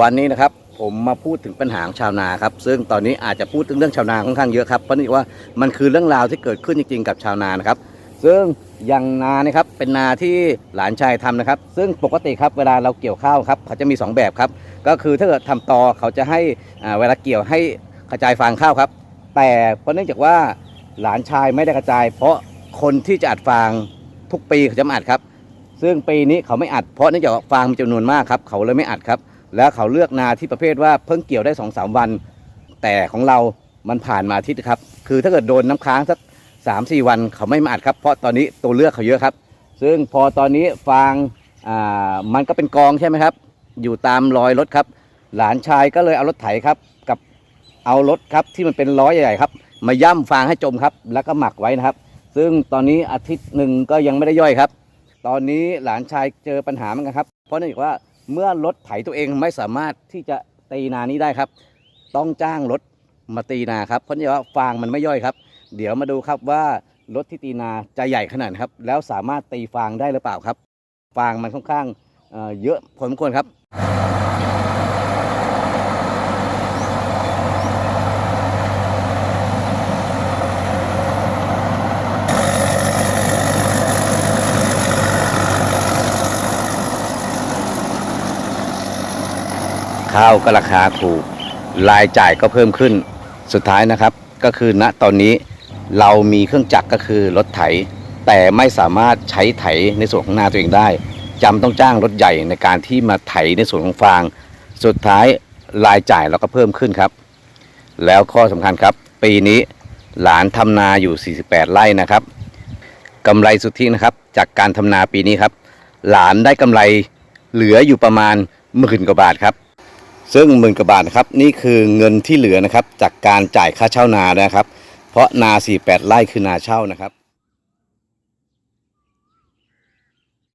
วันนี้นะครับผมมาพูดถึงปัญหาชาวนาครับซึ่งตอนนี้อาจจะพูดถึงเรื่องชาวนาค่อนข้างเยอะครับเพราะนี่ว่ามันคือเรื่องราวที่เกิดขึ้นจริงๆกับชาวนานะครับ ซึ่งอย่างนานะครับเป็นนาที่หลานชายทำนะครับ ซึ่งปกติครับเวลาเราเกี่ยวข้าวครับเขาจะมี 2 แบบครับ ก็คือถ้าเกิดทำตอเขาจะให้เวลาเกี่ยวให้กระจายฟางข้าวครับ แต่เพราะเนื่องจากว่าหลานชายไม่ได้กระจาย เพราะคนที่จะอัดฟางทุกปีเขาจะมาอัดครับ ซึ่งปีนี้เขาไม่อัดเพราะเนื่องจากฟางมีจำนวนมากครับเขาเลยไม่อัดครับ แล้วเขาเลือกนาที่ประเภทว่าเพิ่งเกี่ยวได้2องสามวัน แต่ของเรามันผ่านมาอาทิตย์ครับ คือถ้าเกิดโดนน้ำค้างสักสามสี่วันเขาไม่มาอัดครับเพราะตอนนี้ตัวเลือกเขาเยอะครับ ซึ่งพอตอนนี้ฟางอ่ามันก็เป็นกองใช่ไหมครับ อยู่ตามรอยรถครับ หลานชายก็เลยเอารถไถครับ กับเอารถครับที่มันเป็นล้อใหญ่ๆครับ มาย่ำฟางให้จมครับ แล้วก็หมักไว้นะครับ ซึ่งตอนนี้อาทิตย์หนึ่งก็ยังไม่ได้ย่อยครับ ตอนนี้หลานชายเจอปัญหาเหมือนกันครับ เพราะเนื่องจากว่า เมื่อรถไถตัวเองไม่สามารถที่จะตีนานี้ได้ครับ ต้องจ้างรถมาตีนาครับเพราะนี่ว่าฟางมันไม่ย่อยครับ เดี๋ยวมาดูครับว่ารถที่ตีนาจะใหญ่ขนาดไหนครับ แล้วสามารถตีฟางได้หรือเปล่าครับ ฟางมันค่อนข้างเเยอะพอสมควรครับ ข้าวก็ราคาถูกรายจ่ายก็เพิ่มขึ้นสุดท้ายนะครับ ก็คือณตอนนี้เรามีเครื่องจักรก็คือรถไถ แต่ไม่สามารถใช้ไถในส่วนของนาตัวเองได้จำต้องจ้างรถใหญ่ในการที่มาไถในส่วนของฟาง สุดท้ายรายจ่ายเราก็เพิ่มขึ้นครับ แล้วข้อสำคัญครับ ปีนี้หลานทำนาอยู่ 48 ไร่นะครับกำไรสุทธินะครับ จากการทำนาปีนี้ครับ หลานได้กำไรเหลืออยู่ประมาณหมื่นกว่าบาทครับ ซึ่งหมื่นกว่าบาทนะครับนี่คือเงินที่เหลือนะครับจากการจ่ายค่าเช่านานะครับ เพราะนา 48 ไร่คือนาเช่านะครับ